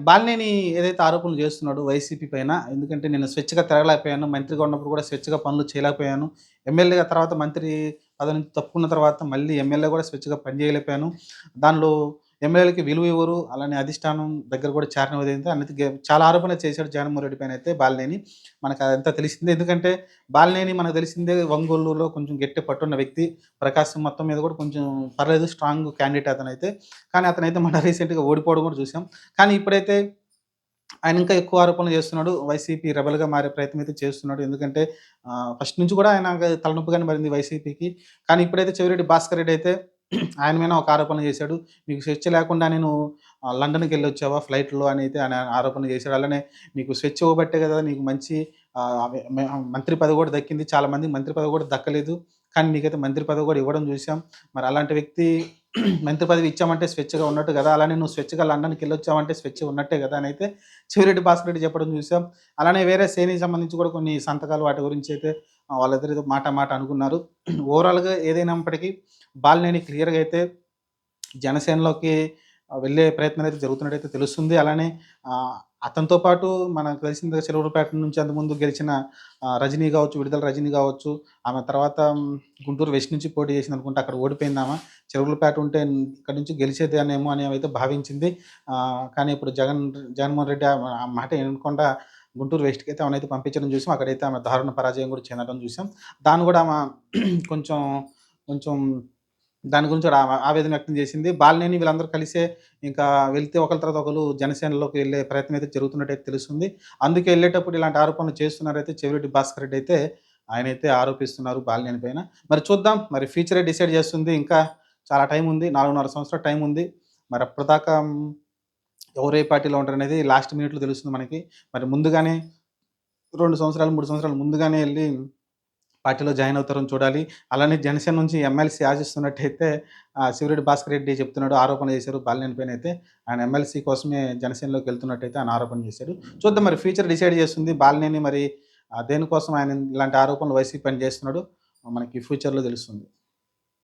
బాలినేని ఏదైతే ఆరోపణలు చేస్తున్నాడో వైసీపీ పైన ఎందుకంటే నేను స్వేచ్ఛగా తిరగలేకపోయాను మంత్రిగా ఉన్నప్పుడు కూడా స్వేచ్ఛగా పనులు చేయలేకపోయాను ఎమ్మెల్యేగా తర్వాత మంత్రి పదవి నుంచి తప్పుకున్న తర్వాత మళ్ళీ ఎమ్మెల్యే కూడా స్వేచ్ఛగా పనిచేయలేకపోయాను దానిలో ఎమ్మెల్యేలకి విలువ ఇవ్వరు అలానే అధిష్టానం దగ్గర కూడా చారణ ఉదయింది అన్నది చాలా ఆరోపణలు చేశాడు జగన్మోహన్ రెడ్డి పైన అయితే బాలినేని. మనకు అదంతా తెలిసిందే. ఎందుకంటే బాలినేని మనకు తెలిసిందే ఒంగోలులో కొంచెం గట్టి పట్టున్న వ్యక్తి. ప్రకాశం మొత్తం మీద కూడా కొంచెం పర్లేదు స్ట్రాంగ్ క్యాండిడేట్ అతనైతే. కానీ అతనైతే మన రీసెంట్గా ఓడిపోవడం కూడా చూసాం. కానీ ఇప్పుడైతే ఆయన ఇంకా ఎక్కువ ఆరోపణలు చేస్తున్నాడు. వైసీపీ రెబల్గా మారే ప్రయత్నం అయితే చేస్తున్నాడు. ఎందుకంటే ఫస్ట్ నుంచి కూడా ఆయన తలనొప్పిగానే మారింది వైసీపీకి. కానీ ఇప్పుడైతే చెవిరెడ్డి భాస్కర్ రెడ్డి అయితే ఆయన మీద ఒక ఆరోపణ చేశాడు. మీకు స్వేచ్ఛ లేకుండా నేను లండన్కి వెళ్ళి వచ్చావా ఫ్లైట్లో అని అయితే ఆయన ఆరోపణ చేశాడు. అలానే మీకు స్వేచ్ఛ ఇవ్వబట్టే కదా నీకు మంచి మంత్రి పదవి కూడా దక్కింది. చాలా మంది మంత్రి పదవి కూడా దక్కలేదు. కానీ నీకైతే మంత్రి పదవి కూడా ఇవ్వడం చూసాం మరి అలాంటి వ్యక్తి మంత్రి పదవి ఇచ్చామంటే స్వేచ్ఛగా ఉన్నట్టు కదా అలానే నువ్వు స్వేచ్ఛగా లండన్కి వెళ్ళొచ్చావంటే స్వేచ్ఛ ఉన్నట్టే కదా అని అయితే చివరెడ్డి భాస్కర్ రెడ్డి చెప్పడం చూసాం అలానే వేరే శ్రేణికి సంబంధించి కూడా కొన్ని సంతకాలు వాటి గురించి అయితే ఆ, వాళ్ళిద్దరు మాట మాట అనుకున్నారు. ఓవరాల్గా ఏదైనప్పటికీ బాలినేని క్లియర్గా అయితే జనసేనలోకి వెళ్ళే ప్రయత్నం అయితే జరుగుతున్నట్టయితే తెలుస్తుంది. అలానే అతనితో పాటు మనకు తెలిసిన చెరువులపేట నుంచి అంతకుముందు గెలిచిన రజనీ కావచ్చు విడుదల రజనీ కావచ్చు ఆమె తర్వాత గుంటూరు వెస్ట్ నుంచి పోటీ చేసింది అనుకుంటే అక్కడ ఓడిపోయిందామా ఆమె. చెరువులపేట ఉంటే ఇక్కడ నుంచి గెలిచేదేనేమో అని అయితే భావించింది. కానీ ఇప్పుడు జగన్ జగన్మోహన్ రెడ్డి ఆ ఆ మాట వినకుండా గుంటూరు వెస్ట్కి అయితే ఆమెనైతే పంపించడం చూసాం. అక్కడైతే ఆమె దారుణ పరాజయం కూడా చెందడం చూసాం. దాన్ని కూడా ఆమె కొంచెం కొంచెం దాని గురించి ఆమె ఆవేదన వ్యక్తం చేసింది. బాలినేని వీళ్ళందరూ కలిసే ఇంకా వెళ్తే ఒకరి తర్వాత ఒకరు జనసేనలోకి వెళ్ళే ప్రయత్నం అయితే జరుగుతున్నట్టయితే తెలుస్తుంది. అందుకే వెళ్ళేటప్పుడు ఇలాంటి ఆరోపణలు చేస్తున్నారైతే చెవిరెడ్డి భాస్కర్ రెడ్డి అయితే ఆయన అయితే ఆరోపిస్తున్నారు బాలినేని పైన. మరి చూద్దాం. మరి ఫ్యూచరే డిసైడ్ చేస్తుంది. ఇంకా చాలా టైం ఉంది. నాలుగున్నర సంవత్సరాల టైం ఉంది. మరి అప్పటిదాకా ఎవరు ఏ పార్టీలో ఉంటారు అనేది లాస్ట్ మినిట్లో తెలుస్తుంది మనకి. మరి ముందుగానే రెండు సంవత్సరాలు మూడు సంవత్సరాలు ముందుగానే వెళ్ళి పార్టీలో జాయిన్ అవుతారని చూడాలి. అలానే జనసేన నుంచి ఎమ్మెల్సీ ఆశిస్తున్నట్టయితే శివరెడ్డి భాస్కర్ రెడ్డి చెప్తున్నాడు ఆరోపణ చేశారు బాలినేని పైన అయితే. ఆయన ఎమ్మెల్సీ కోసమే జనసేనలోకి వెళ్తున్నట్టయితే ఆయన ఆరోపణ చేశాడు చూద్దాం మరి ఫ్యూచర్ డిసైడ్ చేస్తుంది బాలినేని మరి దేనికోసం ఆయన ఇలాంటి ఆరోపణలు వైసీపీ పని చేస్తున్నాడు మనకి ఫ్యూచర్లో తెలుస్తుంది.